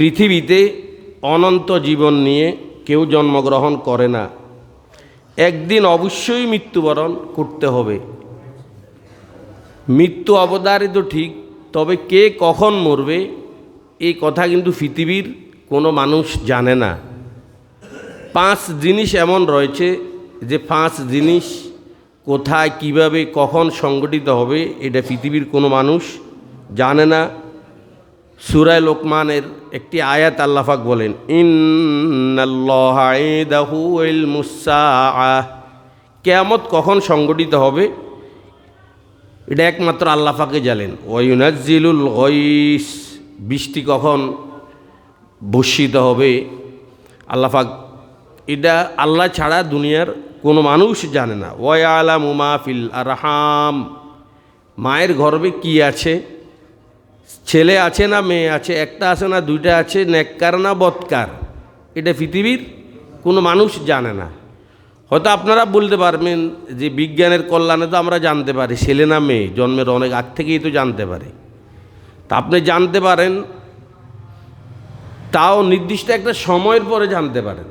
পৃথিবীতে অনন্ত জীবন নিয়ে কেউ জন্মগ্রহণ করে না। একদিন অবশ্যই মৃত্যুবরণ করতে হবে। মৃত্যু অবধারিত ঠিক, তবে কে কখন মরবে, এই কথা কিন্তু পৃথিবীর কোনো মানুষ জানে না। পাঁচ জিনিস এমন রয়েছে যে পাঁচ জিনিস কোথায়, কীভাবে, কখন সংগঠিত হবে, এটা পৃথিবীর কোনো মানুষ জানে না। সুরায় লোকমানের একটি আয়াত আল্লাফাক বলেন কেয়ামত কখন সংগঠিত হবে? এটা একমাত্র আল্লাফাকে জানেন। ওয়ুনাজিলুল গইস বৃষ্টি কখন বর্ষিত হবে? আল্লাফাক এটা আল্লাহ ছাড়া দুনিয়ার কোনো মানুষ জানে না। ওয়া ওয়ালা মুমাফিল আরহাম মায়ের গর্বে কি আছে? ছেলে আছে না মেয়ে আছে? একটা আছে না, দুইটা আছে? নেককার না বৎকার? এটা পৃথিবীর কোনো মানুষ জানে না। হয়তো আপনারা বলতে পারবেন যে বিজ্ঞানের কল্যাণে তো আমরা জানতে পারি, ছেলে না মেয়ে, জন্মের অনেক আগ থেকেই তো জানতে পারি। তা আপনি জানতে পারেন, তাও নির্দিষ্ট একটা সময়ের পরে জানতে পারেন।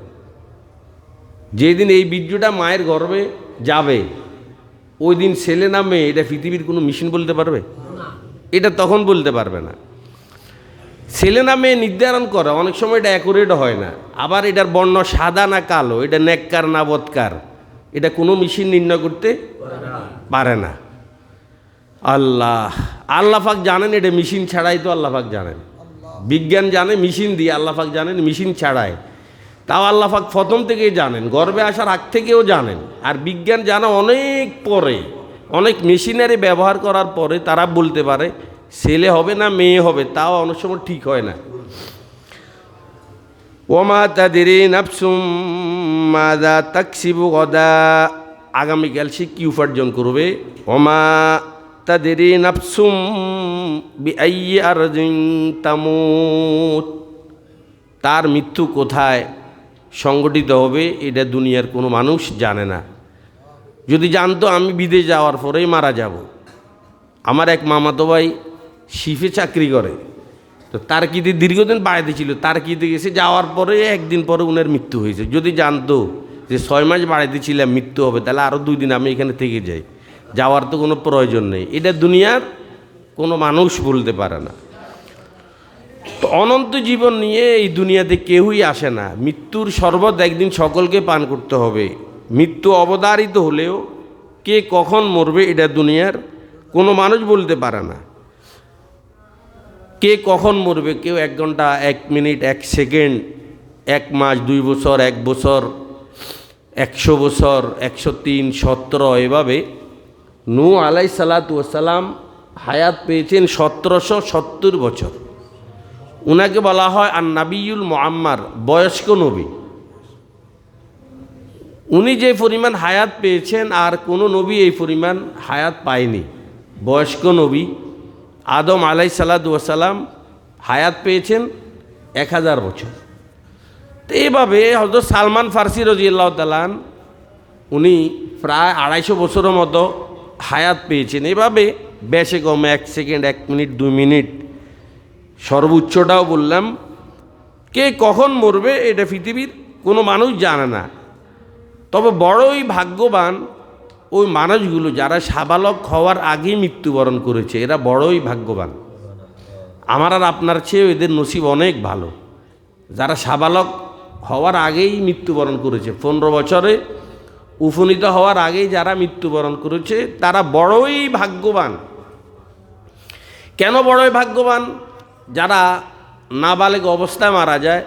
যেদিন এই বীর্যটা মায়ের গর্ভে যাবে ওই দিন ছেলে না মেয়ে, এটা পৃথিবীর কোনো মেশিন বলতে পারবে? এটা তখন বলতে পারবে না। ছেলে না মেয়ে নির্ধারণ করে, অনেক সময় এটা অ্যাকুরেট হয় না। আবার এটার বর্ণ সাদা না কালো, এটা নেককার না বৎকার, এটা কোনো মেশিন নির্ণয় করতে পারে না। আল্লাহ আল্লাহাক জানেন এটা মেশিন ছাড়াই তো আল্লাহাক জানেন। বিজ্ঞান জানে মেশিন দিয়ে আল্লাহাক জানেন মেশিন ছাড়াই। তাও আল্লাহাক প্রথম থেকেই জানেন, গর্বে আসার আগ থেকেও জানেন। আর বিজ্ঞান জানা অনেক পরে। অনেক মেশিনারি ব্যবহার করার পরে তারা বলতে পারে, ছেলে হবে না, মেয়ে হবে, তাও অনেক সময় ঠিক হয় না। ওমা তাদের আগামীকাল সে কি উপার্জন করবে? ওমা তাদের তার মৃত্যু কোথায়? সংগঠিত হবে, এটা দুনিয়ার কোনো মানুষ জানে না। যদি জানতো আমি বিদেশ যাওয়ার পরেই মারা যাব। আমার এক মামাতো ভাই শিফে চাকরি করে। তো তার কিতে দীর্ঘদিন বাড়িতে ছিল, তার কিতে গেছে যাওয়ার পরে একদিন পরে উনার মৃত্যু হয়েছে। যদি জানতো যে ছয় মাস বাড়িতে ছিলাম, মৃত্যু হবে, তাহলে আরও দুই দিন আমি এখানে থেকে যাই। যাওয়ার তো কোনো প্রয়োজন নেই। এটা দুনিয়ার কোনো মানুষ বলতে পারে না। তো অনন্ত জীবন নিয়ে এই দুনিয়াতে কেউই আসে না। মৃত্যুর শরবত একদিন সকলকে পান করতে হবে। মৃত্যু অবধারিত হলেও কে কখন মরবে এটা দুনিয়ার কোনো মানুষ বলতে পারে না। কে কখন মরবে কেউ এক ঘণ্টা, এক মিনিট, এক সেকেন্ড, এক মাস, দুই বছর, এক বছর, একশো বছর, একশো তিন, সতেরো এভাবে নু আলাই সালাতাম হায়াত পেয়েছেন সতেরোশো সত্তর বছর। ওনাকে বলা হয় আর নাবিউল মোয়াম্মার বয়স্ক নবী। উনি যে পরিমাণ হায়াত পেয়েছেন আর কোনো নবী এই পরিমাণ হায়াত পায়নি। বয়স্ক নবী আদম আলাই সালাদাম হায়াত পেয়েছেন এক হাজার বছর। তো এইভাবে হয়তো সালমান ফার্সি রাজিয়াল্লাহ তালান উনি প্রায় আড়াইশো বছরের মতো হায়াত পেয়েছেন। এভাবে বেশে কমে এক সেকেন্ড, এক মিনিট, দুই মিনিট সর্বোচ্চটাও বললাম, কে কখন মরবে এটা পৃথিবীর কোনো মানুষ জানে না। তবে বড়ই ভাগ্যবান ওই মানুষগুলো যারা সাবালক হওয়ার আগেই মৃত্যুবরণ করেছে, এরা বড়ই ভাগ্যবান। আমার আর আপনার চেয়েও এদের নসিব অনেক ভালো। যারা সাবালক হওয়ার আগেই মৃত্যুবরণ করেছে, পনেরো বছরে উপনীত হওয়ার আগেই যারা মৃত্যুবরণ করেছে, তারা বড়ই ভাগ্যবান। কেন বড়ই ভাগ্যবান? যারা নাবালেগ অবস্থায় মারা যায়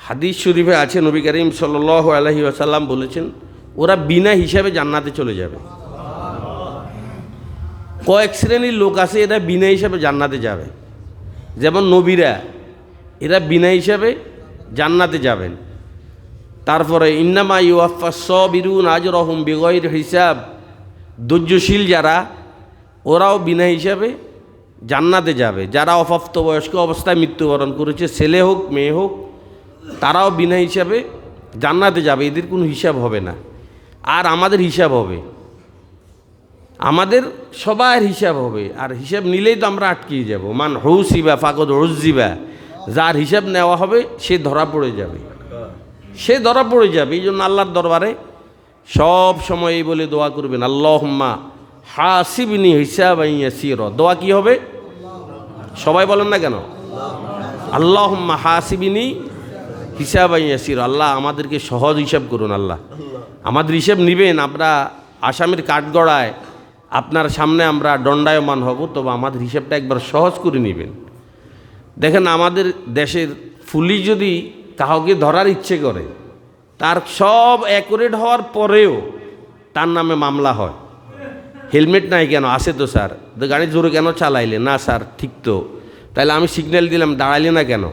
হাদিস শরীফে আছে, নবী করিম সাল আলহি আসাল্লাম বলেছেন, ওরা বিনা হিসাবে জান্নাতে চলে যাবে। কয়েক শ্রেণির লোক আছে, এরা বিনা হিসাবে জান্নাতে যাবে। যেমন নবীরা, এরা বিনা হিসাবে জান্নাতে যাবেন। তারপরে, ইন্নামা ইউআফা সবিরুন আজ রহম বেগয়ের হিসাব। ধৈর্যশীল যারা, ওরাও বিনা হিসাবে জান্নাতে যাবে। যারা অপ্রাপ্ত বয়স্ক অবস্থায় মৃত্যুবরণ করেছে, ছেলে হোক, মেয়ে হোক তারাও বিনা হিসাবে জান্নাতে যাবে, এদের কোনো হিসাব হবে না। আর আমাদের হিসাব হবে। আমাদের সবার হিসাব হবে। আর হিসাব নিলেই তো আমরা আটকিয়ে যাব। মান হৌসিবা ফাকদ হৌসিবা যার হিসাব নেওয়া হবে, সে ধরা পড়ে যাবে। সে ধরা পড়ে যাবে এই জন্য আল্লাহর দরবারে সব সময় এই বলে দোয়া করবেন, আল্লাহম্মা হাসিবিনি হিসাব সির দোয়া কি হবে? সবাই বলেন না কেন? আল্লাহম্মা হাসিবিনি হিসাব সির আল্লাহ আমাদেরকে সহজ হিসাব করুন, আল্লাহ। আমাদের হিসাব নিবেন, আমরা আসামের কাঠগড়ায়, আপনার সামনে আমরা দণ্ডায়মান হব, তবে আমাদের হিসাবটা একবার সহজ করে নেবেন। দেখেন, আমাদের দেশের পুলিশ যদি কাউকে ধরার ইচ্ছে করে, তার সব অ্যাকুরেট হওয়ার পরেও তার নামে মামলা হয়। হেলমেট নাই কেন? আছে তো, স্যার। গাড়ি জোরে কেন চালাইলে না, স্যার, ঠিক তো। তাহলে আমি সিগন্যাল দিলাম, দাঁড়াইলে না কেন?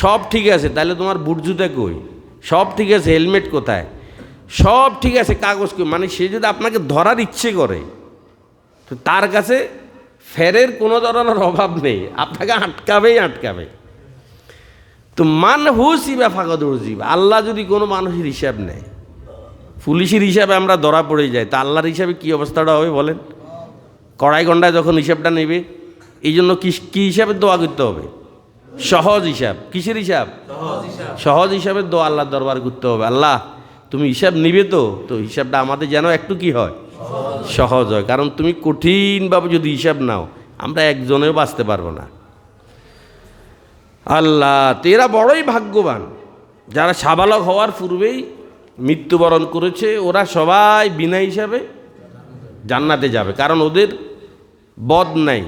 সব ঠিক আছে তাহলে তোমার বুট জুতা কই? সব ঠিক আছে, হেলমেট কোথায়? সব ঠিক আছে, কাগজ কই? মানে সে যদি আপনাকে ধরার ইচ্ছে করে, তো তার কাছে ফেরের কোনো ধরনের অভাব নেই, আপনাকে আটকাবেই আটকাবে। তো মান হুসিবা ফাঁকদ হুসিবা আল্লাহ যদি কোনো মানুষের হিসাব নেয়, পুলিশের হিসাবে আমরা ধরা পড়ে যাই, তা আল্লাহর হিসাবে কী অবস্থাটা হবে বলেন? কড়াই গন্ডায় যখন হিসাবটা নেবে এই জন্য কি, কী হিসাবে দোয়া করতে হবে? সহজ হিসাব। কিসের হিসাব? সহজ হিসাবে। দোয়া আল্লাহর দরবার করতে হবে। আল্লাহ তুমি হিসাব নিবে তো? তো হিসাবটা আমাদের যেন একটু কি হয়? সহজ। হয়। কারণ তুমি কঠিনভাবে যদি হিসাব নাও আমরা একজনেও বাঁচতে পারব না। আল্লাহ তেরা বড়ই ভাগ্যবান। যারা সাবালক হওয়ার পূর্বেই মৃত্যুবরণ করেছে ওরা সবাই বিনা হিসাবে জান্নাতে যাবে। কারণ ওদের বদ নাই।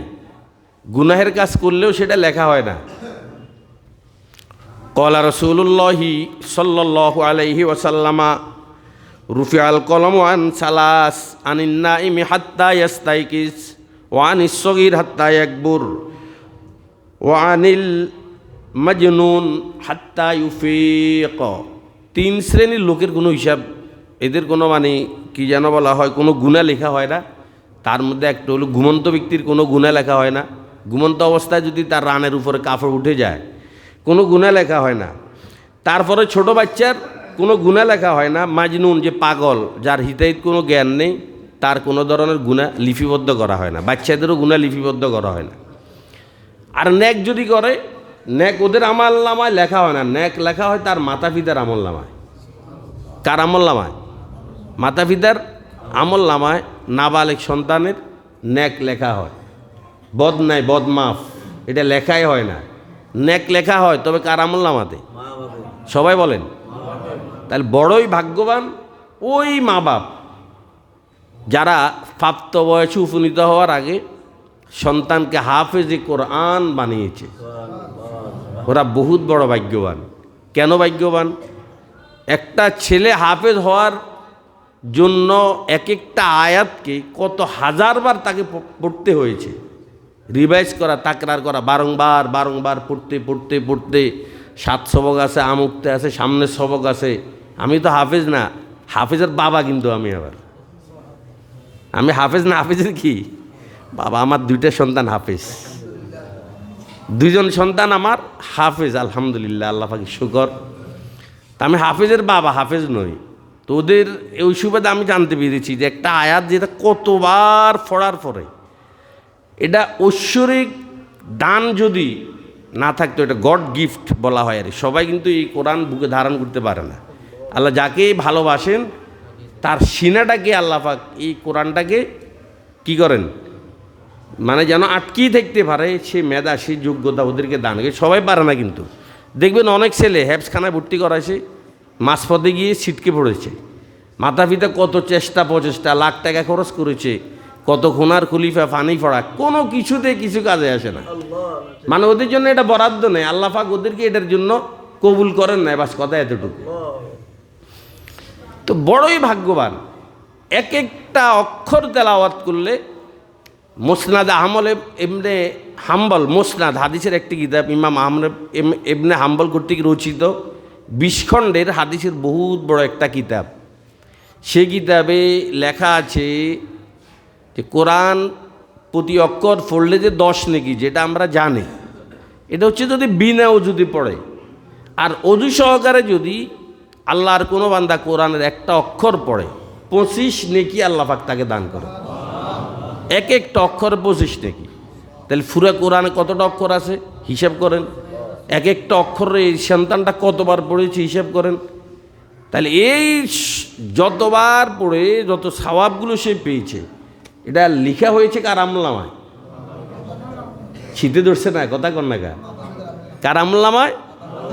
গুনাহের কাজ করলেও সেটা লেখা হয় না। কলা রসুল্লাহি সাল্লাহ আলাইহি ওসাল্লামা রুফি কলম ওয়ান সালাস আনিন্না ইমি হাত্তা ইয়াস্তাইকিস ওয়ান ইসগির হাত্তা একবুর ওয়ানিল মাজনুন হাত্তা ইউফিক তিন শ্রেণির লোকের কোনো হিসাব, এদের কোনো মানে কি যেন বলা হয়, কোনো গুণা লেখা হয় না। তার মধ্যে একটা হলো ঘুমন্ত ব্যক্তির কোনো গুণা লেখা হয় না। ঘুমন্ত অবস্থায় যদি তার রানের উপরে কাপড় উঠে যায় কোনো গুণা লেখা হয় না। তারপরে ছোট বাচ্চার কোনো গুণা লেখা হয় না। মাজনুন যে পাগল, যার হিতাহিত কোনো জ্ঞান নেই, তার কোনো ধরনের গুণা লিপিবদ্ধ করা হয় না। বাচ্চাদেরও গুণা লিপিবদ্ধ করা হয় না। আর ন্যাক যদি করে, ন্যাক ওদের আমল নামায় লেখা হয় না। ন্যাক লেখা হয় তার মাতা পিতার আমল নামায়। কার আমল নামায়? মাতা পিতার আমল নামায় নাবালেক সন্তানের ন্যাক লেখা হয়। বদ নাই, বদমাফ। এটা লেখাই হয় না। ন্যাক লেখা হয়, তবে কার আমল নামাতে সবাই বলেন। তাহলে বড়ই ভাগ্যবান ওই মা বাপ, যারা প্রাপ্ত বয়সে উপনীত হওয়ার আগে সন্তানকে হাফেজে কোরআন বানিয়েছে। ওরা বহুত বড় ভাগ্যবান। কেন ভাগ্যবান? একটা ছেলে হাফেজ হওয়ার জন্য এক একটা আয়াতকে কত হাজারবার তাকে পড়তে হয়েছে। রিভাইজ করা, তাকরার করা, বারংবার বারংবার পড়তে পড়তে পড়তে। সাত সবক আছে আমুকতে আছে সামনের সবক আছে। আমি তো হাফেজ না, হাফেজের বাবা কিন্তু আমি আবার। আমি হাফেজ না, হাফেজের কি? বাবা আমার দুইটা সন্তান হাফেজ। দুইজন সন্তান আমার হাফেজ, আলহামদুলিল্লাহ, আল্লাহ পাকি শুকর। তা আমি হাফেজের বাবা, হাফেজ নই। তো ওদের ওই সুবাদে আমি জানতে পেরেছি যে একটা আয়াত যেটা কতবার পড়ার পরে এটা ঐশ্বরিক দান যদি না থাকতো, এটা গড গিফট বলা হয় আর সবাই কিন্তু এই কোরআন বুকে ধারণ করতে পারে না। আল্লাহ যাকে ভালোবাসেন, তার সিনাটাকে আল্লাহ পাক এই কোরআনটাকে কি করেন? মানে যেন আটকেই থাকতে পারে সে মেধা, সে যোগ্যতা ওদেরকে দান সবাই পারে না কিন্তু। দেখবেন অনেক ছেলে হ্যাপসখানায় ভর্তি করাইছে, মাঝপথে গিয়ে ছিটকে পড়েছে। মাতা পিতা কত চেষ্টা প্রচেষ্টা লাখ টাকা খরচ করেছে। কত খুনার খুলিফা ফানি ফড়া কোনো কিছুতে কিছু কাজে আসে না। মানে ওদের জন্য এটা বরাদ্দ নেই। আল্লাহ পাক ওদেরকে এটার জন্য কবুল করেন না বাস কথা এতটুকু। তো বড়ই ভাগ্যবান এক একটা অক্ষর তেলাওয়াত করলে মোসনাদ আহমল এমনে হাম্বল মোসনাদ হাদিসের একটি কিতাব ইমাম আহমদ এম- এমনে হাম্বল কর্তৃক রচিত বিষ্খণ্ডের হাদিসের বহুত বড় একটা কিতাব। সে কিতাবে লেখা আছে যে কোরআন প্রতি অক্ষর পড়লে যে দশ নাকি, যেটা আমরা জানি। এটা হচ্ছে যদি বিনা যদি পড়ে। আর অজু সহকারে যদি আল্লাহর কোনো বান্দা কোরআনের একটা অক্ষর পড়ে, পঁচিশ নেকি আল্লাহ পাক তাকে দান করে এক একটা অক্ষরে পঁচিশ নেকি। তাহলে ফুরা কোরআনে কতটা অক্ষর আছে? হিসাব করেন। এক একটা অক্ষরে এই সন্তানটা কতবার পড়েছে হিসাব করেন। তাহলে এই যতবার পড়ে, যত সওয়াবগুলো সে পেয়েছে এটা লিখা হয়েছে কার আমলামায় শীতে ধরছে না, কথা কর না কার আমলামায়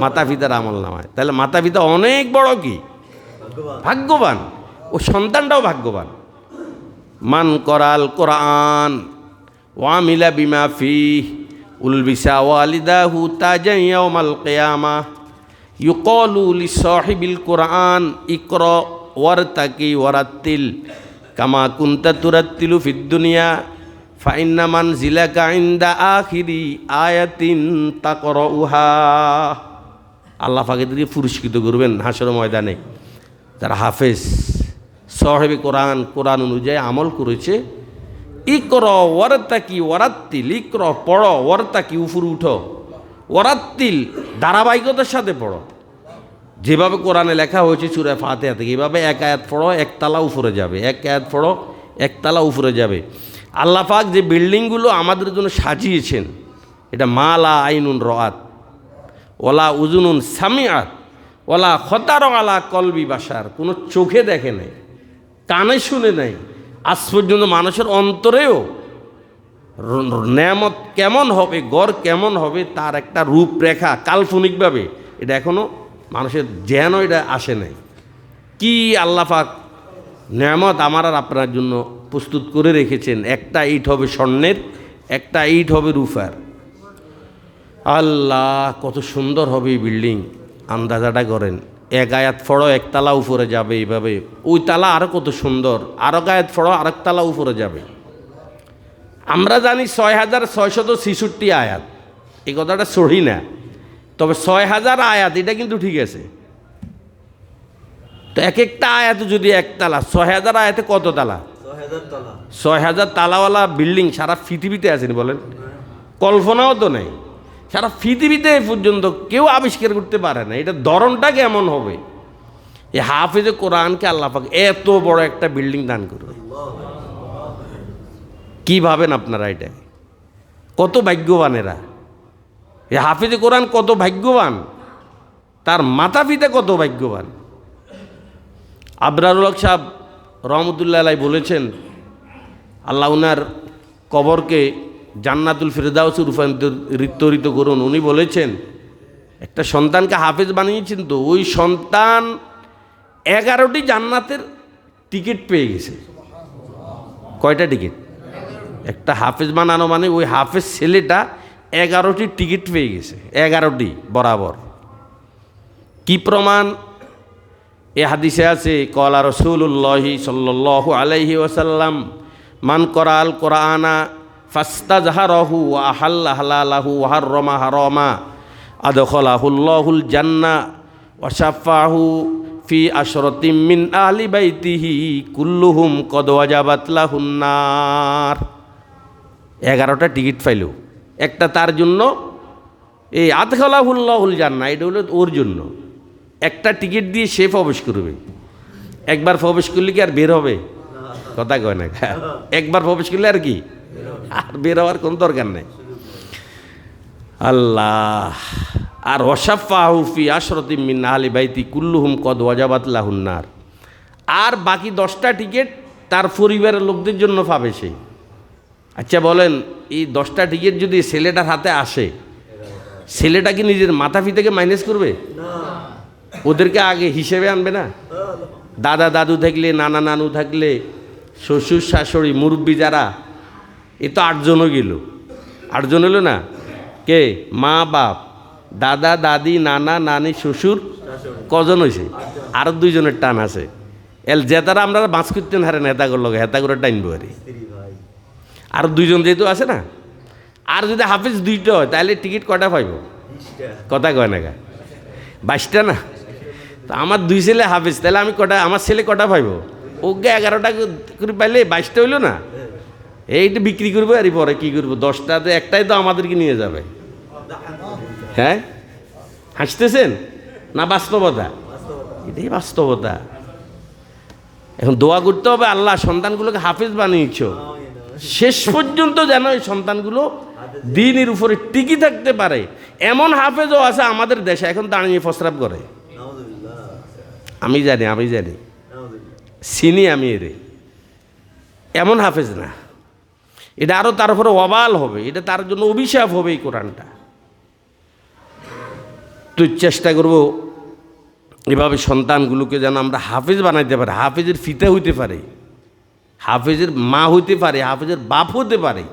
মাতা পিতার আমল নামায় তাহলে মাতা পিতা অনেক বড় কি? ভাগ্যবান। ও সন্তানটাও ভাগ্যবান। মান করাল কোরআন ওয়ামিলা বিমা ফি উলবিসা ওয়ালিদাহু তাজাইয়াউমাল কিয়ামা। ইউকালু লিসাহিবিল কোরআন, ইকর ওয়ারতাকি ওয়ারাত্তিল। কামা কুনতা তুরাত্তিলু ফিদ দুনিয়া, ফাইন্না মান জিলাকা ইন্দা আখিরি আয়াতিন তাকরাউহা। আল্লাহ ফাঁকে পুরস্কৃত করবেন হাসর ময়দানে। যারা হাফেজ, সাহেবে কোরআন কোরআন অনুযায়ী আমল করেছে, ইকর ওয়ারতাকি ওয়ারাত্তিল, ইকর পড়ো, ওয়ারতাকি উফুর উঠো। ওয়ারাত্তিল, ধারাবাহিকতার সাথে পড়ো। যেভাবে কোরআনে লেখা হয়েছে চূড়ায় ফাতেহা থেকে, এভাবে এক আয়াত পড়ো একতলা উপরে যাবে। এক আয়াত পড়ো একতলা উপরে যাবে। আল্লাহ পাক যে বিল্ডিংগুলো আমাদের জন্য সাজিয়েছেন, এটা মালা আইনুন রাত ওলা উজুনুন সামিয়াত ওলা খতার আলা কলবি বাসার কোনো চোখে দেখে নাই, কানে শুনে নাই। আজ পর্যন্ত মানুষের অন্তরেও নেয়ামত কেমন হবে, গড় কেমন হবে, তার একটা রূপরেখা, কাল্পনিকভাবে, এটা এখনও মানুষের যেন এটা আসে নাই। কি আল্লাপাক নেয়ামত আমার আর আপনার জন্য প্রস্তুত করে রেখেছেন? একটা ইট হবে স্বর্ণের, একটা ইট হবে রুফার আল্লাহ, কত সুন্দর হবে এই বিল্ডিং। আন্দাজাটা করেন। এক আয়াত ফড়ো একতলা উপরে যাবে এইভাবে। ওই তালা আরও কত সুন্দর। আরও আয়াত ফড়ো, আরেক তালা উপরে যাবে। আমরা জানি ছয় হাজার ছয়শত ছিষট্টি আয়াত। এই কথাটা সহি না। তবে ছয় হাজার আয়াত এটা কিন্তু ঠিক আছে। তো এক একটা আয়াত যদি একতলা ছয় হাজার আয়াতে কত তালা? ছয় হাজার তালাওয়ালা বিল্ডিং সারা পৃথিবীতে আছেন বলেন? কল্পনাও তো নেই। সারা পৃথিবীতে এ পর্যন্ত কেউ আবিষ্কার করতে পারে না। এটা ধরনটা কেমন হবে? এই হাফেজে কোরআনকে আল্লাহ পাক এত বড় একটা বিল্ডিং দান করবে। কি ভাবেন আপনারা এটা? কত ভাগ্যবান এরা। এ হাফিজে কোরআন কত ভাগ্যবান? তার মাতা পিতা কত ভাগ্যবান? আবরারুল হক সাহেব রহমতুল্লাহ আলাই বলেছেন, আল্লাহ উনার কবরকে জান্নাতুল ফিরদাউস রূপান্তরিত করুন। উনি বলেছেন, একটা সন্তানকে হাফেজ বানিয়েছেন তো, ওই সন্তান এগারোটি জান্নাতের টিকিট পেয়ে গেছে। কয়টা টিকিট? একটা হাফেজ বানানো মানে ওই হাফেজ ছেলেটা এগারোটি টিকিট পেয়ে গেছে, এগারোটি বরাবর। কি প্রমাণ? এ হাদিসে আছে, কলা রসুল্লাহি সাল্লাহ আলাইহি ওসাল্লাম মান করাল কোরআনা ফাস্তা জাহারহু আহাল্লা হালালাহু ওহার রমা হারমা আদখলাহুল্লাহুল জান্না ওয়াসাফাহু ফি আশরতিম মিন আলি বাইতিহি কুল্লুহুম কদ ওয়াজাবাত লাহুন্নার এগারোটা টিকিট পাইল। একটা তার জন্য, এই আতখলাহুল্লাহুল জান্না এটা হলো ওর জন্য। একটা টিকিট দিয়ে সে প্রবেশ করবে। একবার প্রবেশ করলে কি আর বের হবে? কথা কয় না একবার প্রবেশ করলে আর কি? আর বের হওয়ার কোনো দরকার নেই। আল্লাহ, আর ওয়াসাফাহুফি আশরতি মিন আলি বাইতি কুল্লুহুম কদ ওয়াজাবাত আর বাকি দশটা টিকিট তার পরিবারের লোকদের জন্য পাবে সেই আচ্ছা বলেন এই দশটা টিকিট যদি ছেলেটার হাতে আসে ছেলেটা কি নিজের মাথা ফিতেকে মাইনাস করবে? ওদেরকে আগে হিসেবে আনবে না? দাদা দাদু থাকলে নানা নানু থাকলে শ্বশুর শাশুড়ি মুরব্বী যারা এ তো আটজনও গেল। আটজন হলো না? কে? মা বাপ। দাদা দাদি নানা নানি শ্বশুর কজন হয়েছে আরও দুইজনের টান আছে। এল জেতারা আমরা বাঁচ করতেন হারে নেতা করল হেতা করে টাইনবো আরে আর দুইজন যেহেতু আছে না আর যদি হাফিজ দুইটা হয় তাহলে টিকিট কটা পাইব? কথা কয় না গা। বাইশটা না? তা আমার দুই ছেলে হাফিজ তাহলে আমি কটা আমার ছেলে কটা পাইব? ওকে এগারোটা করে পাইলে বাইশটা হইল না? এইটা বিক্রি করব আর পরে কী করব? দশটাতে একটাই তো আমাদেরকে নিয়ে যাবে। হ্যাঁ? হাসতেছেন? না বাস্তবতা? এটাই বাস্তবতা। এখন দোয়া করতে হবে আল্লাহ সন্তানগুলোকে হাফিজ বানিয়েছ। শেষ পর্যন্ত যেন এই সন্তানগুলো দিনের উপরে টিকি থাকতে পারে। এমন হাফেজও আছে আমাদের দেশে, এখন দাঁড়িয়ে প্রস্রাব করে। আমি জানি আমি জানি। চিনি আমি এরে। এমন হাফেজ না। এটা আরও তার উপরে অবাল হবে, এটা তার জন্য অভিশাপ হবে এই কোরআনটা। তুই চেষ্টা করব এভাবে সন্তানগুলোকে যেন আমরা হাফেজ বানাইতে পারি, হাফেজের ফিতে হইতে পারে। হাফেজের মা হইতে পারে, হাফেজের বাপ হতে পারে,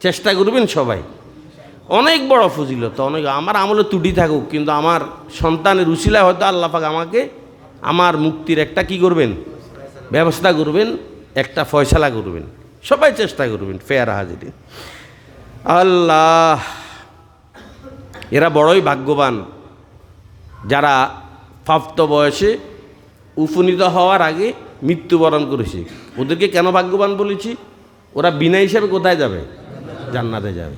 চেষ্টা করবেন সবাই। অনেক বড় ফজিলত, অনেক আমার আমলে ত্রুটি থাকুক, কিন্তু আমার সন্তানের উশিলায় হয়তো আল্লাহ পাক আমাকে আমার মুক্তির একটা কি করবেন? ব্যবস্থা করবেন, একটা ফয়সালা করবেন। সবাই চেষ্টা করবেন, ফেয়ার হাজিরি। আল্লাহ, এরা বড়ই ভাগ্যবান। যারা প্রাপ্ত বয়সে উপনীত হওয়ার আগে মৃত্যুবরণ করেছে। ওদেরকে কেন ভাগ্যবান বলেছি? ওরা বিনা হিসাবে কোথায় যাবে? জান্নাতে যাবে।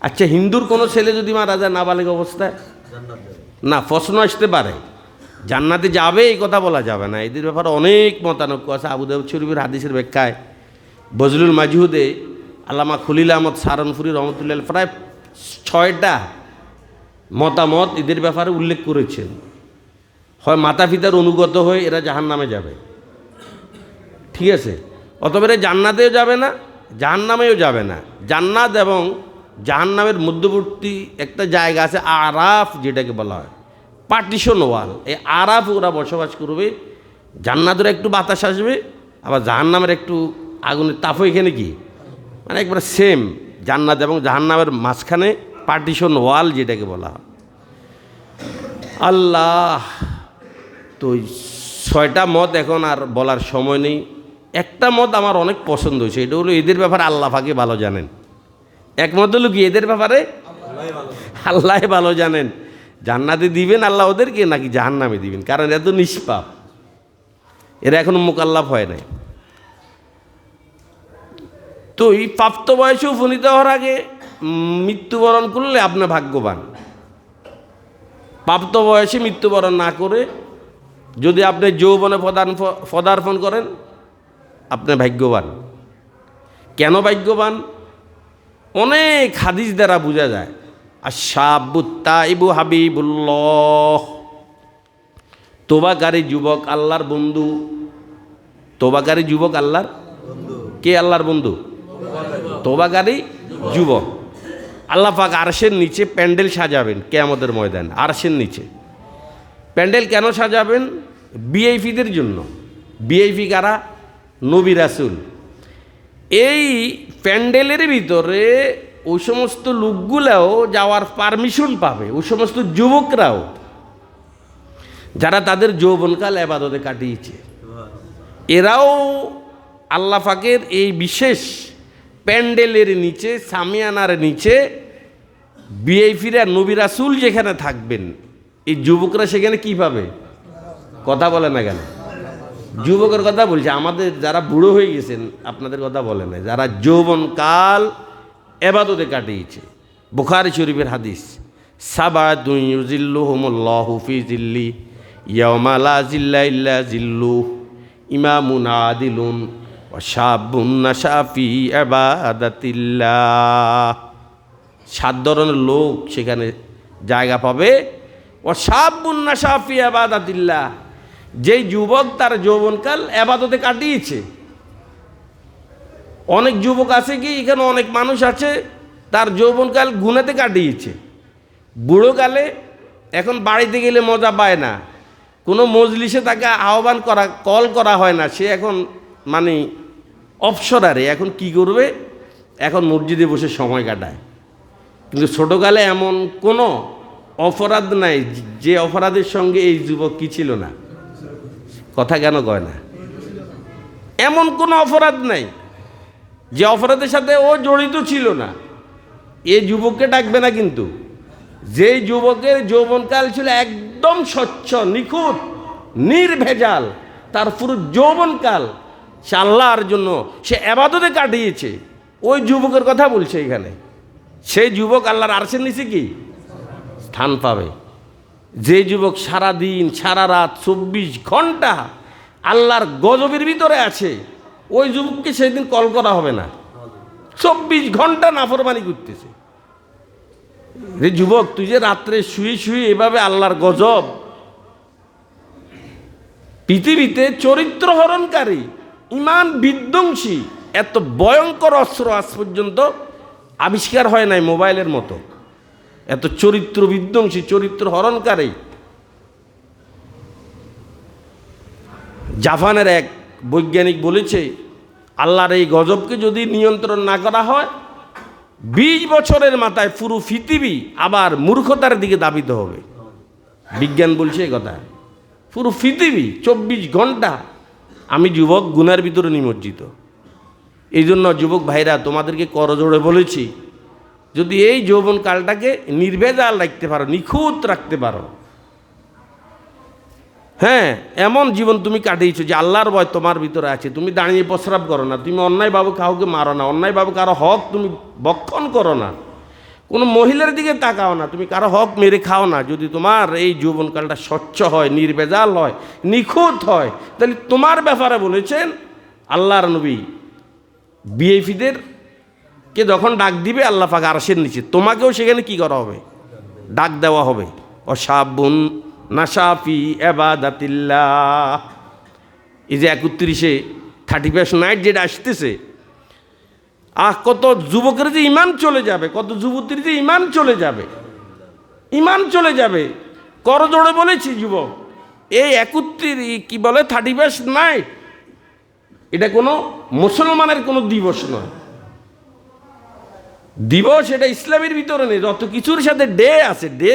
আচ্ছা হিন্দুর কোনো ছেলে যদি মারা যায় নাবালিক অবস্থায়? না, প্রশ্ন আসতে পারে। জান্নাতে যাবে, এই কথা বলা যাবে না। এদের ব্যাপারে অনেক মতানক্য আছে। আবুদাব শরীফের হাদিসের ব্যাখ্যায় বজলুল মাজহুদে আল্লামা খলিল আহমদ সারনফুরি রহমতুল্লাহ প্রায় ছয়টা মতামত এদের ব্যাপারে উল্লেখ করেছেন। হয় মাতা পিতার অনুগত হয়ে এরা জাহান নামে যাবে। ঠিক আছে। অতএব এরা জান্নাতেও যাবে না জাহান নামেও যাবে না। জান্নাত এবং জাহান নামের মধ্যবর্তী একটা জায়গা আছে আরাফ যেটাকে বলা হয়। Partition wall. এই আরাফ ওরা বসবাস করবে। জান্নাতের একটু বাতাস আসবে, আবার জাহান নামের একটু আগুনের তাপও এখানে কি? মানে একবারে সেম জান্নাত এবং জাহান্নামের মাঝখানে পার্টিশন ওয়াল যেটাকে বলা হয়। আল্লাহ, তো ছয়টা মত এখন আর বলার সময় নেই। একটা মত আমার অনেক পছন্দ হয়েছে, এটা হলো এদের ব্যাপারে আল্লাহ ফাঁকে ভালো জানেন। একমত হলো কি, এদের ব্যাপারে? আল্লাহ ভালো জানেন। জান্নাতে দিবেন আল্লাহ ওদেরকে, নাকি জাহান্নামে দিবেন? কারণ এত নিষ্পাপ। এরা এখনও মোকাল্লাফ হয় নাই। তো এই প্রাপ্ত বয়সে উপনীত হওয়ার আগে মৃত্যুবরণ করলে আপনি ভাগ্যবান। প্রাপ্ত বয়সে মৃত্যুবরণ না করে যদি আপনি যৌবনে পদার্পণ করেন আপনি ভাগ্যবান। কেন ভাগ্যবান? অনেক হাদিস দ্বারা বোঝা যায়। আর সাবুত্তা ইবু হাবিবুল্লহ তোবাকারী যুবক আল্লাহর বন্ধু। তোবাকারী যুবক আল্লাহর কে আল্লাহর বন্ধু? তোবাকারী যুবক। আল্লাহ পাক আরশের নিচে প্যান্ডেল সাজাবেন কেয়ামতের ময়দান, আরশের নিচে। প্যান্ডেল কেন সাজাবেন? বিআইপিদের জন্য। বিআইপি কারা? নবী রাসুল। এই প্যান্ডেলের ভিতরে ওই সমস্ত লোকগুলাও যাওয়ার পারমিশন পাবে ওই সমস্ত যুবকরাও। যারা তাদের যৌবনকাল আবাদতে কাটিয়েছে। এরাও আল্লাহ পাকের এই বিশেষ প্যান্ডেলের নিচে, সামিয়ানার নিচে বিআইপিরা নবী রাসুল যেখানে থাকবেন, এই যুবকরা সেখানে কি পাবে? কথা বলে না কেন? যুবকের কথা বলছে, আমাদের যারা বুড়ো হয়ে গেছেন, আপনাদের কথা বলে না যারা যৌবনকাল এবাদতে কাটিয়েছে, বুখারি শরীফের হাদিস জিল্লি ইয়ামালা জিল্লা ইল্লা জিল্লু ইমামুন আদিলুন ওয়াশাবুন নাশাফি ইবাদাতিল্লাহ সাত ধরনের লোক সেখানে জায়গা পাবে ও সাবুন্না সাফি আবাদাতিল্লাহ। যেই যুবক তার যৌবনকাল আবাদতে কাটিয়েছে। অনেক যুবক আছে কি, এখানে অনেক মানুষ আছে, তার যৌবনকাল গুণেতে কাটিয়েছে। বুড়োকালে এখন বাড়িতে গেলে মজা পায় না। কোনো মজলিসে তাকে আহ্বান করা, কল করা হয় না। সে এখন মানে অপসরারে, এখন কি করবে? এখন মসজিদে বসে সময় কাটায়। কিন্তু ছোটোকালে এমন কোনো অপরাধ নাই, যে অপরাধের সঙ্গে এই যুবক কি ছিল না। কথা কেন কয় না? এমন কোনো অপরাধ নাই। যে অপরাধের সাথে ও জড়িত ছিল না। এ যুবককে ডাকবে না কিন্তু। যেই যুবকের যৌবনকাল ছিল একদম স্বচ্ছ, নিখুঁত, নির্ভেজাল, তার পুরো যৌবনকাল সে আল্লাহর জন্য সে আবাদতে কাটিয়েছে। ওই যুবকের কথা বলছে এখানে। সেই যুবক আল্লাহর আরশের নিচে কি? স্থান পাবে। যে যুবক সারা দিন সারা রাত চব্বিশ ঘণ্টা আল্লাহর গজবের ভিতরে আছে, ওই যুবককে সেদিন কল করা হবে না। চব্বিশ ঘণ্টা নাফরমানি করতেছে। রে যুবক, তুই যে রাত্রে শুয়ে শুয়ে এভাবে আল্লাহর গজব, পৃথিবীতে চরিত্র হরণকারী ইমান বিধ্বংসী, এত ভয়ঙ্কর অস্ত্র আজ পর্যন্ত আবিষ্কার হয় নাই মোবাইলের মতো। এত চরিত্র বিধ্বংসী, চরিত্র হরণকারী। জাপানের এক বৈজ্ঞানিক বলেছে, আল্লাহর এই গজবকে যদি নিয়ন্ত্রণ না করা হয়, বিশ বছরের মাথায় পুরো পৃথিবী আবার মূর্খতার দিকে দাবিত হবে। বিজ্ঞান বলছে এই কথা, পুরো পৃথিবী চব্বিশ ঘণ্টা আমি যুবক গুনার ভিতরে নিমজ্জিত। এই জন্য যুবক ভাইরা, তোমাদেরকে করজোড়ে বলেছি যদি এই যৌবন কালটাকে নির্ভেজাল রাখতে পারো, নিখুঁত রাখতে পারো। হ্যাঁ এমন জীবন তুমি কাটিয়েছো যে আল্লাহর ভয় তোমার ভিতরে আছে। তুমি দাঁড়িয়ে প্রস্রাব করো না, তুমি অন্যায়ভাবে কাউকে মারো না, অন্যায় অন্যায়ভাবে কারও হক তুমি বক্ষণ করো না। কোনো মহিলার দিকে তাকাও না, তুমি কারও হক মেরে খাও না। যদি তোমার এই যৌবনকালটা স্বচ্ছ হয় নির্ভেজাল হয়, নিখুঁত হয়, তাহলে তোমার ব্যাপারে বলেছেন আল্লাহর নবী বিএফিদের কে যখন ডাক দিবে, আল্লাহ পাক আরশের নিচে। তোমাকেও সেখানে কি করা হবে? ডাক দেওয়া হবে। অসাবুন নাসাফি এবাদাতিল্লাহ। এই যে একত্রিশে থার্টি ফার্স্ট নাইট যেটা আসতেছে, আহ, কত যুবকের যে ইমান চলে যাবে, কত যুবতীর যে ইমান চলে যাবে, ইমান চলে যাবে। করজোড়ে বলেছি, যুবক, এই একত্রিশ কি বলে, থার্টি ফার্স্ট নাইট, এটা কোনো মুসলমানের কোনো দিবস নয়। দিবস এটা ইসলামের ভিতরে নেই, যত কিছুর সাথে ডে আছে, ডে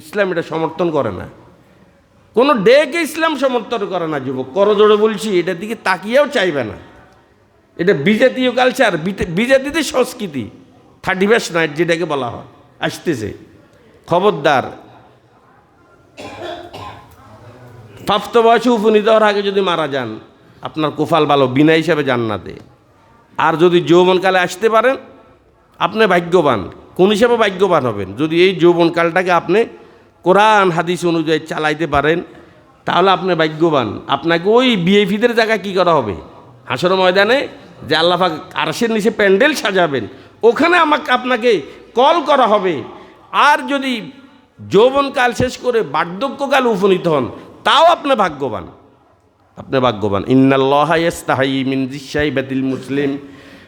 ইসলাম এটা সমর্থন করে না। কোনো ডেকে ইসলাম সমর্থন করে না যুবক। করজোড়ে বলছি, এটার দিকে তাকিয়েও চাইবে না। এটা বিজাতীয় কালচার বিজাতীয় সংস্কৃতি। থার্টি ফার্স্ট নাইট যেটাকে বলা হয়, আসতেছে। খবরদার। প্রাপ্ত বয়সে উপনীত হওয়ার আগে যদি মারা যান, আপনার কোফাল ভালো, বিনা হিসাবে জান্নাতে। আর যদি যৌবনকালে আসতে পারেন আপনি ভাগ্যবান, কোন হিসাবে ভাগ্যবান হবেন? যদি এই যৌবনকালটাকে আপনি কোরআন, হাদিস অনুযায়ী চালাইতে পারেন, তাহলে আপনি ভাগ্যবান। আপনাকে ওই বিএফিদের জায়গায় কী করা হবে? হাসর ময়দানে যে আল্লাহাক আরশের নিচে প্যান্ডেল সাজাবেন, ওখানে আমাকে, আপনাকে কল করা হবে। আর যদি যৌবনকাল শেষ করে বার্ধক্যকাল উপনীত হন, তাও আপনি ভাগ্যবান। আপনি ভাগ্যবান। ইন্নাল্লাহাই মিন জিসাইবাতিল মুসলিম।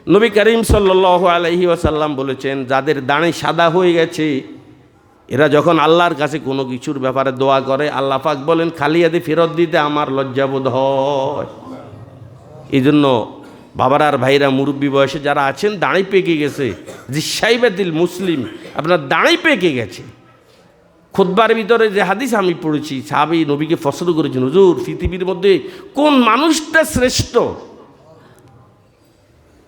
নবী করিম সাল্লাহ আলহি ওয়াসাল্লাম বলেছেন, যাদের দাঁড়ে সাদা হয়ে গেছে, এরা যখন আল্লাহর কাছে কোনো কিছুর ব্যাপারে দোয়া করে, আল্লাহ পাক বলেন, খালিয়াদি ফেরত দিতে আমার লজ্জাবোধ হয়। এই জন্য বাবার আর ভাইরা, মুরব্বী বয়সে যারা আছেন, দাঁড়ি পেকে গেছে। জিসাইবাতিল মুসলিম, আপনার দাঁড়ি পেকে গেছে। খোদবার ভিতরে যে হাদিস আমি পড়েছি, সাহাবি নবীকে ফসল করেছেন। হুজুর, পৃথিবীর মধ্যে কোন মানুষটা শ্রেষ্ঠ?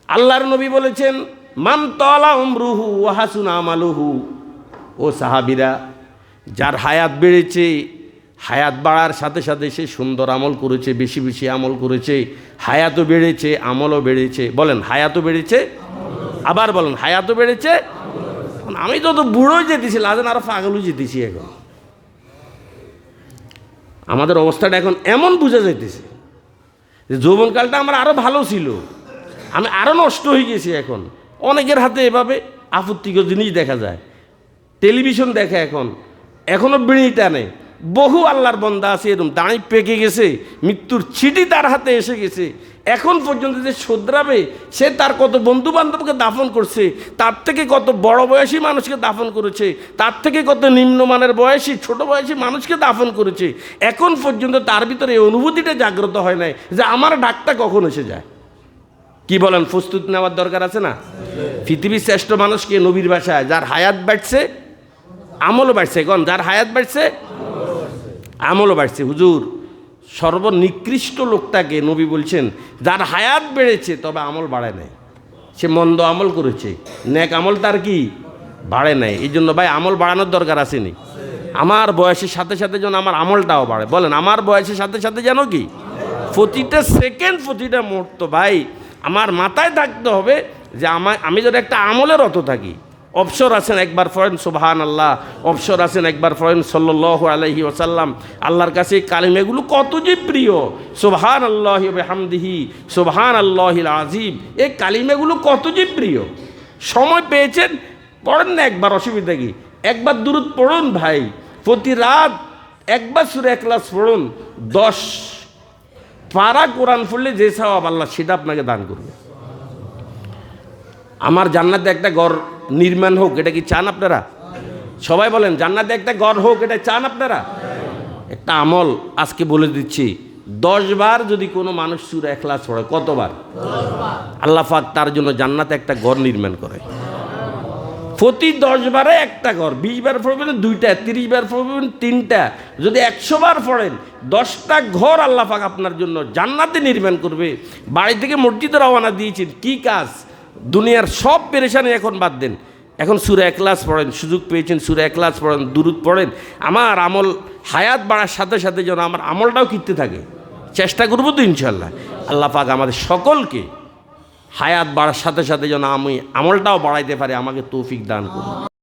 আল্লাহর নবী বলেছেন, মান তলা উমরুহু ওয়াহাসুন আমালুহু। ও সাহাবিরা, যার হায়াত বেড়েছে, হায়াত বাড়ার সাথে সাথে সে সুন্দর আমল করেছে, বেশি বেশি আমল করেছে, হায়াতও বেড়েছে, আমলও বেড়েছে। বলেন, হায়াতও বেড়েছে? আবার বলেন, হায়াতও বেড়েছে? আমি তো তো বুড়ো যেতেছি, লাজেন আরও পাগলও যেতেছি এখন। আমাদের অবস্থাটা এখন এমন বোঝা যাইতেছে যে যৌবনকালটা আমার আরও ভালো ছিল। আমি আরও নষ্ট হয়ে গেছি এখন। অনেকের হাতে এভাবে আপত্তিকর জিনিস দেখা যায়। টেলিভিশন দেখে এখন। এখনও বিড়ি টানে। বহু আল্লাহর বন্দা আছে, এরকম দাঁড়ি পেকে গেছে, মৃত্যুর চিঠি তার হাতে এসে গেছে। এখন পর্যন্ত যে শোধরাবে, সে তার কত বন্ধু বান্ধবকে দাফন করছে, তার থেকে কত বড় বয়সী মানুষকে দাফন করেছে, তার থেকে কত নিম্নমানের বয়সী, ছোট বয়সী মানুষকে দাফন করেছে, এখন পর্যন্ত তার ভিতরে এই অনুভূতিটা জাগ্রত হয় নাই যে আমার ডাকটা কখন এসে যায়। কি বলেন, প্রস্তুত নেওয়ার দরকার আছে না? পৃথিবীর শ্রেষ্ঠ মানুষকে নবীর ভাষায়? যার হায়াত বাড়ছে, আমলও বাড়ছে। এখন যার হায়াত বাড়ছে, আমলও বাড়ছে। হুজুর, সর্বনিকৃষ্ট লোকটাকে নবী বলছেন, যার হায়াত বেড়েছে, তবে আমল বাড়ায় নাই। সে মন্দ আমল করেছে। নেক আমল তার কি? বাড়ে নাই। এই জন্য ভাই, আমল বাড়ানোর দরকার আসেনি আমার বয়সের সাথে সাথে যেন আমার আমলটাও বাড়ে। বলেন, আমার বয়সের সাথে সাথে যেন কি? প্রতিটা সেকেন্ড প্রতিটা মুহূর্ত, ভাই আমার মাথায় থাকতে হবে যে আমার আমি যদি একটা আমলের অত থাকি, অবসর আছেন একবার ফরেন সোভান আল্লাহ অবসর আছেন একবার ফরেন সাল্লাহ আলহি ওসাল্লাম আল্লাহর কাছে কালিমেগুলো কত যে প্রিয় সোভান আল্লাহ হামদিহি সোভান আল্লাহ আজিব এই কালিমেগুলো কত যে প্রিয়। সময় পেয়েছেন? পড়েন না একবার, অসুবিধা কি? একবার দূরত পড়ুন ভাই, প্রতি রাত একবার সুরে ক্লাস পড়ুন, দশ পারা কোরআন পড়লে যে সওয়াব আল্লাহ, সেটা আপনাকে দান করবে। আমার জান্নাতে একটা ঘর নির্মাণ হোক, এটা কি চান আপনারা? সবাই বলেন, জান্নাতে একটা ঘর হোক, এটা চান আপনারা? একটা আমল আজকে বলে দিচ্ছি, দশ বার যদি কোনো মানুষ সুরা একলাস পড়ে, কতবার? আল্লাহ পাক তার জন্য জান্নাতে একটা ঘর নির্মাণ করে। প্রতি দশ বারে একটা ঘর, বিশ বার পড়বেন, দুইটা, তিরিশ বার পড়বেন, তিনটা। যদি একশো বার পড়েন, দশটা ঘর আল্লাহ পাক আপনার জন্য জান্নাতে নির্মাণ করবে। বাড়ি থেকে মসজিদে রওনা দিয়েছেন, কি কাজ? দুনিয়ার সব পেরেশানি এখন বাদ দেন। এখন সুরে একলাস পড়েন, সুযোগ পেয়েছেন, সুরে একলাস পড়েন, দুরুদ পড়েন। আমার আমল হায়াত বাড়ার সাথে সাথে যেন আমার আমলটাও কিনতে থাকে। চেষ্টা করব তো ইনশাল্লাহ আল্লাহ পাক আমাদের সকলকে হায়াত বাড়ার সাথে সাথে যেন আমি আমলটাও বাড়াইতে পারি আমাকে তৌফিক দান করুন।